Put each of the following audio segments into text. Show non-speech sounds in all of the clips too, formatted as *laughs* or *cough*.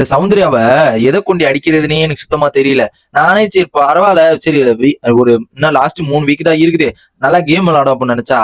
இந்த சௌந்தர்யாவை எதை கொண்டு அடிக்கிறதுனே எனக்கு சுத்தமா தெரியல. நானே சரி பரவாயில்ல சரி ஒரு இன்னும் லாஸ்ட் மூணு வீக் தான் இருக்குது. நல்லா கேம் விளாடும் அப்படின்னு நினைச்சா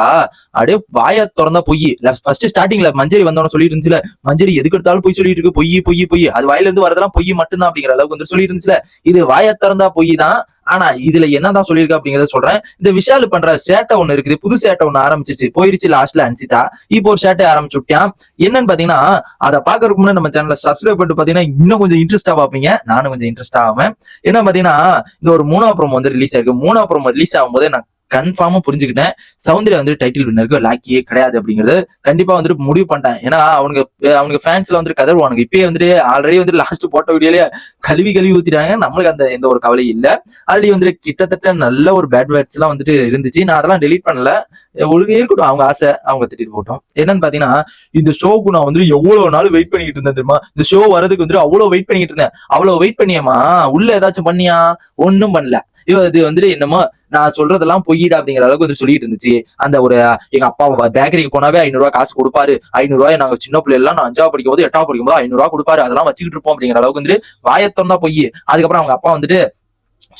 அப்படியே வாய திறந்தா பொய். ஃபர்ஸ்ட் ஸ்டார்டிங்ல மஞ்சரி வந்தவன சொல்லிட்டு இருந்துச்சுல மஞ்சரி எதுக்கு எடுத்தாலும் பொய் சொல்லிட்டு இருக்கு. பொய் பொய் பொய். அது வாயில இருந்து வரதெல்லாம் பொய் மட்டும்தான் அப்படிங்கிற அளவுக்கு வந்து சொல்லிட்டு இருந்துச்சுல. இது வாய திறந்தா பொய் தான் ஆனா இதுல என்னதான் சொல்லியிருக்கா அப்படிங்கறத சொல்றேன். இந்த விஷால் பண்ற சேட்டை ஒண்ணு இருக்குது. புது சேட்டை ஒண்ணு ஆரம்பிச்சிருச்சு. போயிருச்சு லாஸ்ட்ல அன்சிதா. இப்போ ஒரு சேட்டை ஆரம்பிச்சு விட்டான் என்னன்னு பாத்தீங்கன்னா அதை பாக்குறதுக்கு முன்னாடி நம்ம சேனல சப்ஸ்கிரைப் பண்ணிட்டு பாத்தீங்கன்னா இன்னும் கொஞ்சம் இன்ட்ரெஸ்டா பாப்பீங்க நானும் கொஞ்சம் இன்ட்ரெஸ்ட் ஆவேன். என்ன பாத்தீங்கன்னா இந்த ஒரு மூணாவது ப்ரோமோ வந்து ரிலீஸ் ஆயிருக்கு. மூணாவது ப்ரோமோ ரிலீஸ் ஆகும்போது நான் கன்ஃபார்மா புரிஞ்சுக்கிட்டேன். சௌந்தர்யா வந்து டைட்டில் வின்னருக்கு லாக்கியே கிடையாது அப்படிங்கறது கண்டிப்பா வந்துட்டு முடிவு பண்ணிட்டேன். ஏன்னா அவனுக்கு அவனுக்கு ஃபேன்ஸ்ல வந்துட்டு கதறுவானுங்க. இப்பயே வந்துட்டு ஆல்ரெடி வந்து லாஸ்ட் போட்ட வீடியோலயே கழுவி கழுவி ஊத்திட்டாங்க. நம்மளுக்கு அந்த எந்த ஒரு கவலையும் இல்ல. அதுலயும் வந்துட்டு கிட்டத்தட்ட நல்ல ஒரு பேட் வேர்ட்ஸ் எல்லாம் வந்துட்டு இருந்துச்சு. நான் அதெல்லாம் டெலீட் பண்ணல. ஒழுங்கு இருக்கட்டும். அவங்க ஆசை அவங்க திட்டிட்டு போட்டோம் என்னன்னு பாத்தீங்கன்னா இந்த ஷோக்கு நான் வந்துட்டு எவ்வளவு நாள் வெயிட் பண்ணிட்டு இருந்தேன் தெரியுமா? இந்த ஷோ வரதுக்கு வந்துட்டு அவ்வளவு வெயிட் பண்ணிட்டு இருந்தேன். அவ்வளவு வெயிட் பண்ணியம்மா. உள்ள ஏதாச்சும் பண்ணியா? ஒன்னும் பண்ணல. இவ இது வந்துட்டு என்னமோ நான் சொல்றதெல்லாம் பொய்யிடா அப்படிங்கிற அளவுக்கு வந்து சொல்லிட்டு இருந்துச்சு. அந்த ஒரு எங்க அப்பா பேக்கரிக்கு போனாவே ஐநூறு காசு கொடுப்பாரு. ஐநூறு ரூபாய் நாங்க சின்ன பிள்ளை எல்லாம் நான் அஞ்சாவது படிக்கும் போது எட்டாவது படிக்கும் போது ஐநூறுரூவா கொடுப்பாரு. அதெல்லாம் வச்சுக்கிட்டு இருப்போம் அப்படிங்கிற அளவுக்கு வந்துட்டு வாயத்தம் தான் பொய். அதுக்கப்புறம் அவங்க அப்பா வந்துட்டு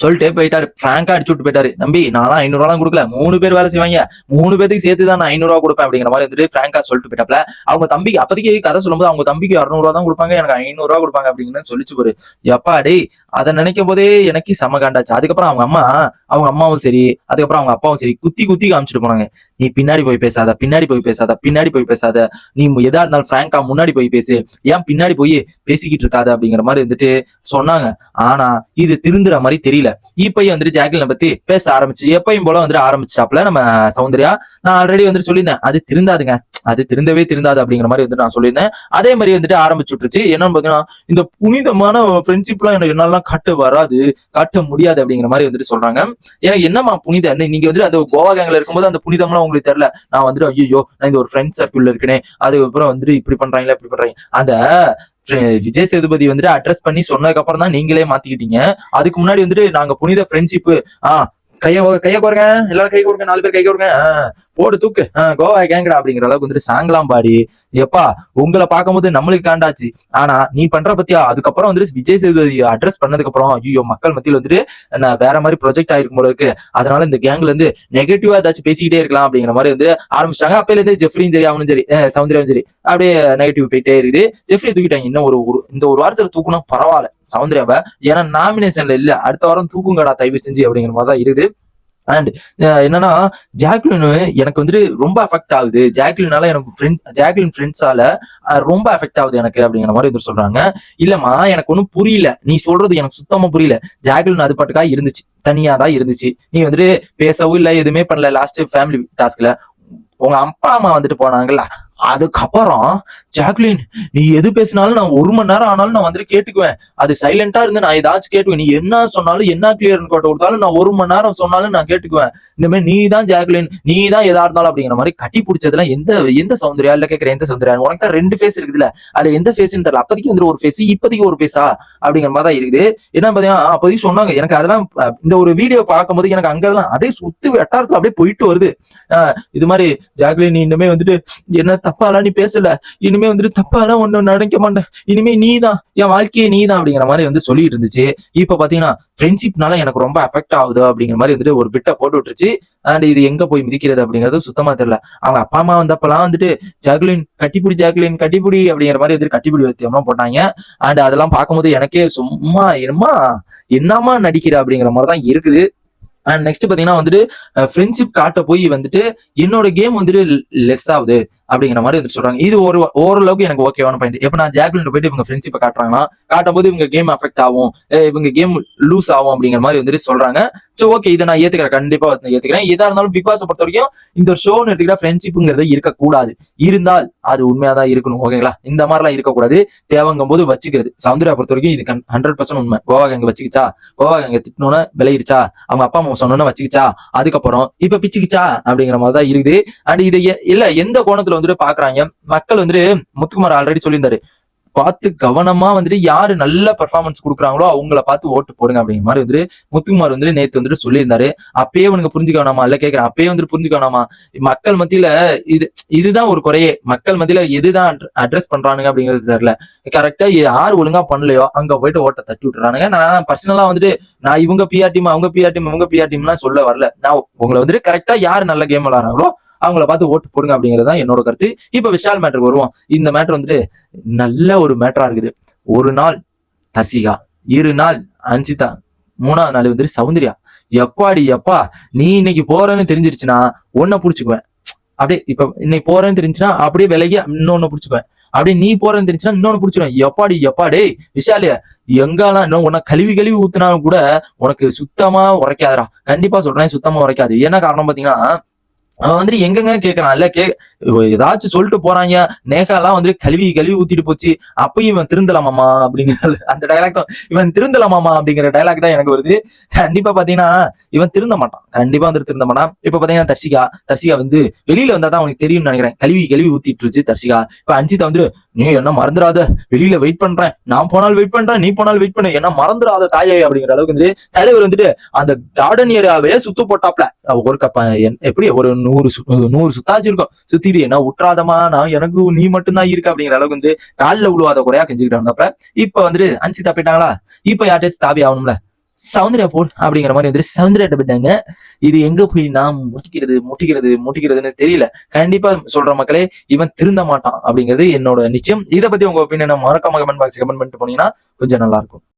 சொல்லிட்டே போயிட்டாரு. பிராங்கா அடிச்சு விட்டு போயிட்டாரு. தம்பி நான்லாம் ஐநூறு ரூபாய் கொடுக்கல. மூணு பேர் வேலை செய்வாங்க. மூணு பேருக்கு சேர்த்து தான் நான் ஐநூறு ரூபா கொடுப்பேன் அப்படிங்கிற மாதிரி வந்துட்டு பிராங்கா சொல்லிட்டு போயிட்டாப்ல அவங்க தம்பிக்கு அப்போதைக்கு கதை சொல்லும்போது அவங்க தம்பிக்கு அறுநூறு ரூபா தான் கொடுப்பாங்க. எனக்கு ஐநூறுவா ரூபா கொடுப்பாங்க அப்படிங்கன்னு சொல்லிச்சு போரு. எப்பா டேய் அதை நினைக்கும் போதே எனக்கு செம காண்டாச்சு. அதுக்கப்புறம் அவங்க அம்மா அவங்க அம்மாவும் சரி அதுக்கப்புறம் அவங்க அப்பாவும் சரி குத்தி குத்தி காமிச்சிட்டு போனாங்க. நீ பின்னாடி போய் பேசாத பின்னாடி போய் பேசாத பின்னாடி போய் பேசாத. நீ எதா இருந்தாலும் ஃப்ராங்கா முன்னாடி போய் பேசு. ஏன் பின்னாடி போய் பேசிக்கிட்டு இருக்காத அப்படிங்கிற மாதிரி வந்துட்டு சொன்னாங்க. ஆனா இது திருந்துற மாதிரி தெரியல. இப்பயும் வந்துட்டு ஜாக்லினை பத்தி பேச ஆரம்பிச்சு எப்பயும் போல வந்துட்டு ஆரம்பிச்சாப்ல நம்ம சௌந்தர்யா. நான் ஆல்ரெடி வந்துட்டு சொல்லியிருந்தேன் அது திருந்தாதுங்க. அது திருந்தவே திருந்தாது அப்படிங்கிற மாதிரி வந்துட்டு நான் சொல்லியிருந்தேன். அதே மாதிரி வந்துட்டு ஆரம்பிச்சு விட்டுருச்சு. என்னன்னு பாத்தீங்கன்னா இந்த புனிதமான ஃப்ரெண்ட்ஷிப்லாம் எனக்கு என்னாலாம் காட்ட வராது காட்ட முடியாது அப்படிங்கிற மாதிரி வந்துட்டு சொல்றாங்க. எனக்கு என்னம்மா புனிதம் நீங்க வந்துட்டு அந்த கோவா கேங்ல இருக்கும்போது அந்த புனிதம்லாம் உங்களுக்கு தெரியல. நான் வந்துட்டு ஐயோ நான் இந்த ஒரு ஃப்ரெண்ட் சர்க்கிள் இருக்கேனே. அதுக்கப்புறம் வந்துட்டு இப்படி பண்றாங்களா இப்படி பண்றாங்க. அந்த விஜய் சேதுபதி வந்துட்டு அட்ரஸ் பண்ணி சொன்னதுக்கு அப்புறம் தான் நீங்களே மாத்திக்கிட்டீங்க. அதுக்கு முன்னாடி வந்துட்டு நாங்க புனித ஃப்ரெண்ட்ஷிப் ஆஹ் கைய கைய கோருங்க எல்லாரும் கை கொடுங்க நாலு பேர் கை கொடுங்க. போடு தூக்கு. கோவா கேங்கடா அப்படிங்கிற அளவுக்கு வந்துட்டு சாங்கலாம் பாடி எப்பா உங்களை பார்க்கும்போது நம்மளுக்கு காண்டாச்சு. ஆனா நீ பண்ற பத்தியா? அதுக்கப்புறம் வந்துட்டு விஜய் சேதுபதி அட்ரஸ் பண்ணதுக்கு அப்புறம் ஐயோ மக்கள் மத்தியில் வந்துட்டு நான் வேற மாதிரி ப்ரொஜெக்ட் ஆயிருக்கும் போல இருக்கு. அதனால இந்த கேங்ல இருந்து நெகட்டிவா ஏதாச்சும் பேசிக்கிட்டே இருக்கலாம் அப்படிங்கிற மாதிரி வந்து ஆரம்பிச்சிட்டாங்க. அப்பையில இருந்து ஜெஃப்ரியும் சரி அவனும் சரி அஹ் சௌந்தர்யாவும் சரி அப்படியே நெகட்டிவ் போயிட்டே இருக்குது. ஜெஃப்ரி தூக்கிட்டாங்க. இன்னும் ஒரு ஒரு- இந்த ஒரு வாரத்துல தூக்குனா பரவாயில்ல சௌந்தர்யாவை. ஏன்னா நாமினேஷன்ல இல்ல அடுத்த வாரம் தூக்குங்கடா தயவு செஞ்சு அப்படிங்கிற மாதிரி தான் இருக்குது. அண்ட் என்னன்னா ஜாக்லின் எனக்கு வந்துட்டு ரொம்ப அஃபெக்ட் ஆகுது. ஜாக்லினால எனக்கு ஃப்ரெண்ட் ஜாக்லின் ஃப்ரெண்ட்ஸால ரொம்ப அஃபெக்ட் ஆகுது எனக்கு அப்படிங்கிற மாதிரி வந்து சொல்றாங்க. இல்லம்மா எனக்கு ஒன்றும் புரியல. நீ சொல்றது எனக்கு சுத்தமா புரியல. ஜாக்லின் அது பாட்டுக்கா இருந்துச்சு. தனியா தான் இருந்துச்சு. நீ வந்துட்டு பேசவும் இல்லை எதுவுமே பண்ணல. லாஸ்ட் ஃபேமிலி டாஸ்க்ல உங்க அப்பா அம்மா வந்துட்டு போனாங்கல்ல அதுக்கப்புறம் ஜாக்லின் நீ எது பேசினாலும் நான் ஒரு மணி நேரம் ஆனாலும் நான் வந்துட்டு கேட்டுக்குவேன். அது சைலண்டா இருந்து நான் ஏதாச்சும் கேட்டுக்குவேன். நீ என்ன சொன்னாலும் என்ன கிளியர் கோட்டை கொடுத்தாலும் நான் ஒரு மணி நேரம் சொன்னாலும் நான் கேட்டுக்குவேன். இந்த மாதிரி நீ தான் ஜாக்லின் நீ தான் எதா இருந்தாலும் அப்படிங்கிற மாதிரி கட்டி பிடிச்சதுலாம் எந்த எந்த சௌந்தர்யா? இல்ல கேட்கிற எந்த சௌந்தர்யா? உனக்கு தான் ரெண்டு ஃபேஸ் இருக்குதுல்ல. அதுல எந்த ஃபேஸ்ன்னு தெரியல. அப்போதைக்கு வந்து ஒரு ஃபேஸ் இப்போதைக்கு ஒரு ஃபேஸா அப்படிங்கிற மாதிரி தான் இருக்குது. என்ன பாத்தீங்கன்னா அப்போதைக்கு சொன்னாங்க எனக்கு அதெல்லாம் இந்த ஒரு வீடியோ பார்க்கும்போது எனக்கு அங்கதெல்லாம் அதே சுத்து வட்டாரத்துல அப்படியே போயிட்டு வருது. இது மாதிரி ஜாக்லின் நீ இனிமே வந்துட்டு என்ன தப்பாலாம் நீ பேசல. இனிமே வந்துட்டு தப்பாலாம் ஒண்ணு நடக்க மாட்டேன் இனிமே நீ தான் என் வாழ்க்கையே நீ தான் அப்படிங்கிற மாதிரி வந்து சொல்லிட்டு இருந்துச்சு இப்ப பாத்தீங்கன்னா ஃப்ரெண்ட்ஷிப்னால எனக்கு ரொம்ப அஃபெக்ட் ஆகுது அப்படிங்கிற மாதிரி வந்துட்டு ஒரு பிட்டை போட்டு விட்டுருச்சு. அண்ட் இது எங்க போய் மிதிக்கிறது அப்படிங்கிறது சுத்தமா தெரியல. அவங்க அப்பா அம்மா வந்தப்பெல்லாம் வந்துட்டு ஜாக்லின் கட்டிப்பிடி ஜாக்லின் கட்டிப்பிடி அப்படிங்கிற மாதிரி வந்துட்டு கட்டிப்பிடி வத்தியம்லாம் போட்டாங்க. அண்ட் அதெல்லாம் பார்க்கும்போது எனக்கே சும்மா என்னமா என்னமா நடிக்கிற அப்படிங்கிற மாதிரி தான் இருக்குது. அண்ட் நெக்ஸ்ட் பாத்தீங்கன்னா வந்துட்டு ஃப்ரெண்ட்ஷிப் காட்ட போய் வந்துட்டு என்னோட கேம் வந்துட்டு லெஸ் ஆகுது. அப்படிங்கிற மாதிரி வந்து சொல்றாங்க. இது ஒரு ஓரளவுக்கு எனக்கு ஓகேவான பாயிண்ட் எப்ப நான் ஜாக்லின் போயிட்டு இவங்க ஃப்ரெண்ட்ஷிப்பை காட்டுறாங்கன்னா காட்டும் போது இவங்க கேம் அஃபெக்ட் ஆகும். இவங்க கேம் லூஸ் ஆகும் அப்படிங்கிற மாதிரி வந்துட்டு சொல்றாங்க. சோ ஓகே இதை நான் ஏத்துக்கிறேன். கண்டிப்பா வந்து ஏத்துக்கிறேன். எதா இருந்தாலும் பிக் பாஸ் பொறுத்த வரைக்கும் இந்த ஷோன்னு எடுத்துக்கிட்டா ஃப்ரெண்ட்ஷிப்புங்கிறது இருக்கக்கூடாது. இருந்தால் அது உண்மையா தான் இருக்கணும் ஓகேங்களா இந்த மாதிரிலாம் இருக்கக்கூடாது. தேவைங்கும் போது வச்சுக்கிறது. சௌந்தர்யா பொறுத்த வரைக்கும் இது ஹண்ட்ரட் பர்சன்ட் உண்மை. கோவா கங்க வச்சுக்கிச்சா? கோவா கங்க திட்டணும்னு விளையிருச்சா அவங்க அப்பா அம்மா சொன்னோன்னு வச்சுக்கிச்சா? அதுக்கப்புறம் இப்ப பிச்சுக்கிச்சா? அப்படிங்கிற மாதிரி தான் இருக்குது. அண்ட் இதை இல்ல எந்த கோணத்துல வந்துட்டு பாக்குறாங்க? மக்கள் வந்துட்டு முத்துக்குமார் ஆல்ரெடி சொல்லியிருந்தாரு. பார்த்து கவனமா வந்துட்டு யாரு நல்ல பெர்ஃபார்மன்ஸ் கொடுக்குறாங்களோ அவங்கள பார்த்து ஓட்டு போடுங்க அப்படிங்கிற மாதிரி வந்துட்டு முத்துக்குமார் வந்துட்டு நேத்து வந்துட்டு சொல்லியிருந்தாரு. அப்பயே உனக்கு புரிஞ்சுக்க வேணாமா இல்ல கேக்குறேன். அப்பயே வந்துட்டு புரிஞ்சுக்க வேணாமா மக்கள் மத்தியில இது இதுதான் ஒரு குறையே. மக்கள் மத்தியில எதுதான் அட்ரஸ் பண்றானுங்க அப்படிங்கிறது தெரியல. கரெக்டா யார் ஒழுங்கா பண்ணலையோ அங்க போயிட்டு ஓட்ட தட்டி விட்டுறானுங்க. நான் பர்சனலா வந்துட்டு நான் இவங்க பிஆர் டீம் அவங்க பிஆர் டீம் இவங்க பிஆர் டீம்லாம் சொல்ல வரல. நான் உங்களை வந்துட்டு கரெக்டா யார் நல்ல கேம் விளாடுறாங்களோ அவங்கள பார்த்து ஓட்டு போடுங்க அப்படிங்கிறது தான் என்னோட கருத்து. இப்போ விஷால் மேட்டருக்கு வருவோம். இந்த மேட்டர் வந்துட்டு நல்ல ஒரு மேட்டரா இருக்குது. ஒரு நாள் தர்சிகா இரு நாள் அன்சிதா மூணாவது நாள் வந்துட்டு சௌந்தர்யா. எப்பாடி எப்பா நீ இன்னைக்கு போறேன்னு தெரிஞ்சிருச்சுன்னா ஒன்ன புடிச்சுக்குவேன். அப்படியே இப்ப இன்னைக்கு போறேன்னு தெரிஞ்சுன்னா அப்படியே விலகி இன்னொன்னு புடிச்சுக்குவேன். அப்படியே நீ போறேன்னு தெரிஞ்சுன்னா இன்னொன்னு புடிச்சுக்குவேன். எப்பாடி எப்பாடே டேய் விஷாலிய எங்கெல்லாம் இன்னும் உன்னை கழுவி கழுவி ஊத்துனாலும் கூட உனக்கு சுத்தமா உரைக்காதரா கண்டிப்பா சொல்றேன் சுத்தமா உரைக்காது. என்ன காரணம் பாத்தீங்கன்னா அவன் வந்துட்டு எங்கெங்க கேக்குறான்? இல்ல கே ஏதாச்சும் சொல்லிட்டு போறாங்க. நேகாலாம் வந்துட்டு கழுவி கழுவி ஊத்திட்டு போச்சு. அப்பயும் இவன் திருந்தலாமாமா அப்படிங்கிற *laughs* அந்த டைலாக் தான். இவன் திருந்தலாமாமா அப்படிங்கிற டைலாக் தான் எனக்கு வருது. கண்டிப்பா பாத்தீங்கன்னா இவன் திருந்த மாட்டான். கண்டிப்பா வந்து திருந்த மாட்டான். இப்ப பாத்தீங்கன்னா தர்ஷிகா தர்ஷிகா வந்து வெளியில வந்தா தான் அவனுக்கு தெரியும்னு நினைக்கிறேன். கழுவி கழுவி ஊத்திட்டு இருந்துச்சு தர்ஷிகா. இப்ப அன்சிதா வந்துட்டு நீ என்ன மறந்துடாத? வெளியில வெயிட் பண்றேன். நான் போனால் வெயிட் பண்றேன் நீ போனால் வெயிட் பண்ண. என்ன மறந்துடாத தாயே அப்படிங்கிற அளவுக்கு வந்து தலைவர் வந்துட்டு அந்த கார்டன் ஏரியாவே சுத்து போட்டாப்ல. ஒரு கப்ப எப்படி ஒரு நூறு சு- நூறு சுத்தாச்சு இருக்கும். சுத்திட்டு என்ன உற்றாதமா நான் எனக்கு நீ மட்டும்தான் இருக்க அப்படிங்கிற அளவுக்கு வந்து காலில் விழுவாத குறையா கெஞ்சுக்கிட்டு வந்தப்ப இப்ப வந்துட்டு அன்சிதா போயிட்டாங்களா? இப்ப யார்ட்டாச்சும் தாவி ஆகணும்ல? சௌந்தர்யா போல் அப்படிங்கிற மாதிரி வந்துட்டு சௌந்தர்யாட்ட போயிட்டாங்க. இது எங்க போய் நான் முட்டிக்கிறது முட்டிக்கிறது முட்டிக்கிறதுன்னு தெரியல. கண்டிப்பா சொல்ற மக்களே இவன் திருந்த மாட்டான் அப்படிங்கிறது என்னோட நிச்சயம். இதை பத்தி உங்க ஒப்பீனியன் மறக்காம கமெண்ட் பாக்ஸ் கமெண்ட் பண்ணிட்டு போனீங்கன்னா கொஞ்சம் நல்லா இருக்கும்.